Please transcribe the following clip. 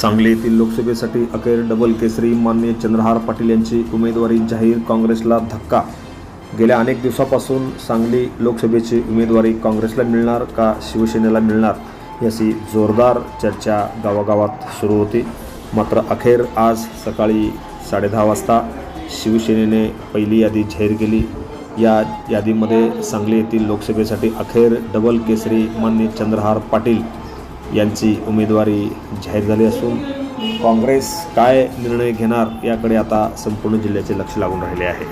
सांगली येथील लोकसभेसाठी अखेर डबल केसरी. मान्य चंद्रहार पाटील यांची उमेदवारी जाहीर. काँग्रेसला धक्का. गेल्या अनेक दिवसापासून सांगली लोकसभेची उमेदवारी काँग्रेसला मिळणार का शिवसेनेला मिळणार याची जोरदार चर्चा गावागावात सुरू होती. मात्र अखेर आज सकाळी साडेदहा वाजता शिवसेनेने पहिली यादी जाहीर केली. या यादीमध्ये सांगली येथील लोकसभेसाठी अखेर डबल केसरी. मान्य चंद्रहार पाटील यांची उमेदवारी जाहीर झाली असून काँग्रेस काय निर्णय घेणार याकडे आता संपूर्ण जिल्ह्याचे लक्ष लागून राहिले आहे.